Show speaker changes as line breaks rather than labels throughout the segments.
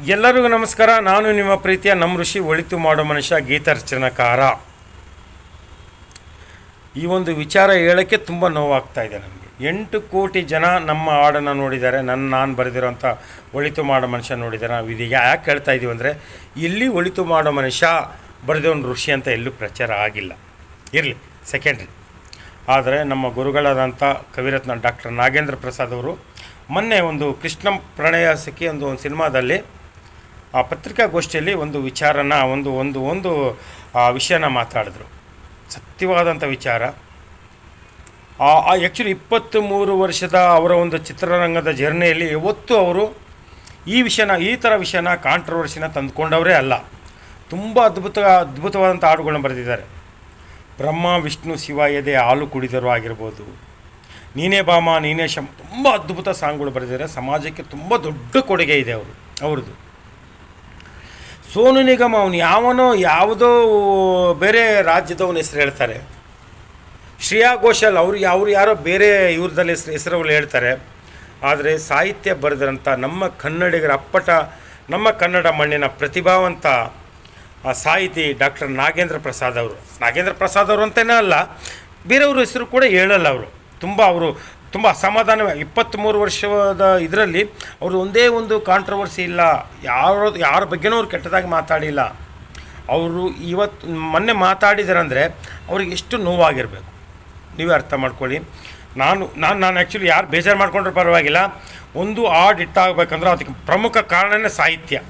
ಎಲ್ಲರಿಗೂ ನಮಸ್ಕಾರ. ನಾನು ನಿಮ್ಮ ಪ್ರೀತಿಯ ನಮ್ಮ ಋಷಿ ಒಳಿತು ಮಾಡೋ ಮನುಷ್ಯ, ಗೀತಾರ್ಚನಕಾರ. ಈ ಒಂದು ವಿಚಾರ ಹೇಳೋಕ್ಕೆ ತುಂಬ ನೋವಾಗ್ತಾ ಇದೆ ನನಗೆ ಎಂಟು ಕೋಟಿ ಜನ ನಮ್ಮ ಹಾಡನ್ನು ನೋಡಿದ್ದಾರೆ. ನನ್ನ ನಾನು ಬರೆದಿರೋಂಥ ಒಳಿತು ಮಾಡೋ ಮನುಷ್ಯ ನೋಡಿದ್ದಾರೆ ನಾವು ಇದೀಗ ಯಾಕೆ ಹೇಳ್ತಾ ಇದ್ದೀವಿ ಅಂದರೆ, ಇಲ್ಲಿ ಒಳಿತು ಮಾಡೋ ಮನುಷ್ಯ ಬರೆದವನು ಋಷಿ ಅಂತ ಎಲ್ಲೂ ಪ್ರಚಾರ ಆಗಿಲ್ಲ. ಇರಲಿ ಸೆಕೆಂಡ್ರಿ ಆದರೆ ನಮ್ಮ ಗುರುಗಳಾದಂಥ ಕವಿರತ್ನ ಡಾಕ್ಟರ್ ನಾಗೇಂದ್ರ ಪ್ರಸಾದ್ ಅವರು, ಮೊನ್ನೆ ಒಂದು ಕೃಷ್ಣ ಪ್ರಣಯ ಸಖಿ ಒಂದು ಒಂದು ಸಿನಿಮಾದಲ್ಲಿ ಆ ಪತ್ರಿಕಾಗೋಷ್ಠಿಯಲ್ಲಿ ಒಂದು ವಿಚಾರನ, ಒಂದು ಒಂದು ಒಂದು, ಆ, ವಿಷಯನ ಮಾತಾಡಿದ್ರು. ಸತ್ಯವಾದಂಥ ವಿಚಾರ. ಆ್ಯಕ್ಚುಲಿ ಇಪ್ಪತ್ತು ಮೂರು ವರ್ಷದ ಅವರ ಒಂದು ಚಿತ್ರರಂಗದ ಜರ್ನಿಯಲ್ಲಿ ಯಾವತ್ತೂ ಅವರು ಈ ವಿಷಯನ, ಈ ಥರ ವಿಷಯನ ಕಾಂಟ್ರವರ್ಸಿನ ತಂದುಕೊಂಡವರೇ ಅಲ್ಲ. ತುಂಬ ಅದ್ಭುತ ಅದ್ಭುತವಾದಂಥ ಹಾಡುಗಳನ್ನ ಬರೆದಿದ್ದಾರೆ. ಬ್ರಹ್ಮ, ವಿಷ್ಣು, ಶಿವ ಎದೆ ಹಾಲು ಕುಡಿದರು ಆಗಿರ್ಬೋದು. ನೀನೇ ಬಾಮ ನೀನೇ ಶಮ್ ತುಂಬ ಅದ್ಭುತ ಸಾಂಗ್ಗಳು ಬರೆದಿದ್ದಾರೆ. ಸಮಾಜಕ್ಕೆ ತುಂಬ ದೊಡ್ಡ ಕೊಡುಗೆ ಇದೆ ಅವರು, ಅವ್ರದ್ದು. ಸೋನು ನಿಗಮ ಅವನು ಯಾವನೋ ಯಾವುದೋ ಬೇರೆ ರಾಜ್ಯದವನ ಹೆಸರು ಹೇಳ್ತಾರೆ. ಶ್ರೇಯಾ ಘೋಷಾಲ್ ಅವರು ಅವ್ರು ಯಾರೋ ಬೇರೆ ಇವ್ರದಲ್ಲಿ ಹೆಸರು ಹೆಸರುಗಳು ಹೇಳ್ತಾರೆ. ಆದರೆ ಸಾಹಿತ್ಯ ಬರೆದಿರಂಥ ನಮ್ಮ ಕನ್ನಡಿಗರ ಅಪ್ಪಟ, ನಮ್ಮ ಕನ್ನಡ ಮಣ್ಣಿನ ಪ್ರತಿಭಾವಂತ ಆ ಸಾಹಿತಿ ಡಾಕ್ಟರ್ ನಾಗೇಂದ್ರ ಪ್ರಸಾದ್ ಅವರು. ನಾಗೇಂದ್ರ ಪ್ರಸಾದ್ ಅವರು ಅಂತಲೇ ಅಲ್ಲ, ಬೇರೆಯವ್ರ ಹೆಸರು ಕೂಡ ಹೇಳಲ್ಲ ಅವರು. ತುಂಬ ಅವರು ತುಂಬ ಅಸಮಾಧಾನ ಇಪ್ಪತ್ತ್ಮೂರು ವರ್ಷದ ಇದರಲ್ಲಿ ಅವರು ಒಂದೇ ಒಂದು ಕಾಂಟ್ರವರ್ಸಿ ಇಲ್ಲ. ಯಾರ ಯಾರ ಬಗ್ಗೆನೂ ಅವ್ರು ಕೆಟ್ಟದಾಗಿ ಮಾತಾಡಿಲ್ಲ. ಅವರು ಇವತ್ತು ಮೊನ್ನೆ ಮಾತಾಡಿದಾರಂದರೆ ಅವ್ರಿಗೆ ಎಷ್ಟು ನೋವಾಗಿರಬೇಕು. ನೀವೇ ಅರ್ಥ ಮಾಡ್ಕೊಳ್ಳಿ. ನಾನು ನಾನು ನಾನು ಆ್ಯಕ್ಚುಲಿ ಯಾರು ಬೇಜಾರು ಮಾಡ್ಕೊಂಡ್ರೆ ಪರವಾಗಿಲ್ಲ. ಒಂದು ಹಾಡು ಇಟ್ಟಾಗಬೇಕಂದ್ರೆ ಅದಕ್ಕೆ ಪ್ರಮುಖ ಕಾರಣನೇ ಸಾಹಿತ್ಯ.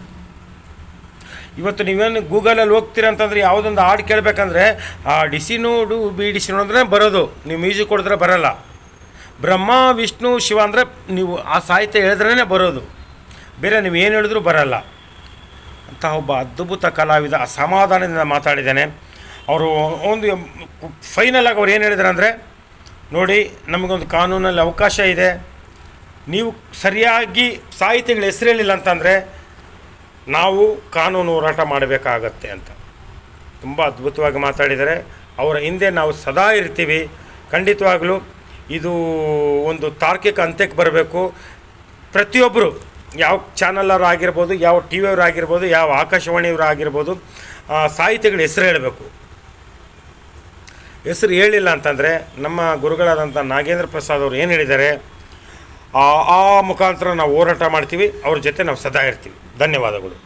ಇವತ್ತು ನೀವೇನು ಗೂಗಲಲ್ಲಿ ಹೋಗ್ತೀರ ಅಂತಂದ್ರೆ ಯಾವುದೊಂದು ಹಾಡು ಕೇಳಬೇಕಂದ್ರೆ, ಆ ಡಿಸಿ ನೋಡು, ಬಿ ಡಿಸಿ ನೋಡಿದ್ರೆ ಬರೋದು. ನೀವು ಮ್ಯೂಸಿಕ್ ಕೊಡಿದ್ರೆ ಬರೋಲ್ಲ. ಬ್ರಹ್ಮ, ವಿಷ್ಣು, ಶಿವ ಅಂದರೆ ನೀವು ಆ ಸಾಹಿತ್ಯ ಹೇಳಿದ್ರೇ ಬರೋದು. ಬೇರೆ ನೀವು ಏನು ಹೇಳಿದ್ರೂ ಬರಲ್ಲ. ಅಂತ ಒಬ್ಬ ಅದ್ಭುತ ಕಲಾವಿದ ಅಸಮಾಧಾನದಿಂದ ಮಾತಾಡಿದ್ದಾನೆ. ಅವರು ಒಂದು ಫೈನಲ್ ಆಗಿ ಅವ್ರು ಏನು ಹೇಳಿದ್ರು ಅಂದರೆ, ನೋಡಿ, ನಮಗೊಂದು ಕಾನೂನಲ್ಲಿ ಅವಕಾಶ ಇದೆ. ನೀವು ಸರಿಯಾಗಿ ಸಾಹಿತ್ಯಗಳ ಹೆಸರು ಹೇಳಿಲ್ಲ ಅಂತಂದರೆ, ನಾವು ಕಾನೂನು ಹೋರಾಟ ಮಾಡಬೇಕಾಗತ್ತೆ ಅಂತ. ತುಂಬ ಅದ್ಭುತವಾಗಿ ಮಾತಾಡಿದರೆ ಅವರ ಹಿಂದೆ ನಾವು ಸದಾ ಇರ್ತೀವಿ. ಖಂಡಿತವಾಗಲೂ ಇದು ಒಂದು ತಾರ್ಕಿಕ ಅಂತ್ಯಕ್ಕೆ ಬರಬೇಕು. ಪ್ರತಿಯೊಬ್ಬರು ಯಾವ ಚಾನಲರು ಆಗಿರ್ಬೋದು, ಯಾವ ಟಿ ವಿಯವರು ಆಗಿರ್ಬೋದು, ಯಾವ ಆಕಾಶವಾಣಿಯವರು ಆಗಿರ್ಬೋದು ಸಾಹಿತಿಗಳ ಹೆಸರು ಹೇಳಬೇಕು. ಹೆಸರು ಹೇಳಿಲ್ಲ ಅಂತಂದರೆ ನಮ್ಮ ಗುರುಗಳಾದಂಥ ನಾಗೇಂದ್ರ ಪ್ರಸಾದ್ ಅವರು ಏನು ಹೇಳಿದ್ದಾರೆ ಆ ಮುಖಾಂತರ ನಾವು ಹೋರಾಟ ಮಾಡ್ತೀವಿ, ಅವ್ರ ಜೊತೆ ನಾವು ಸದಾ ಇರ್ತೀವಿ. ಧನ್ಯವಾದಗಳು.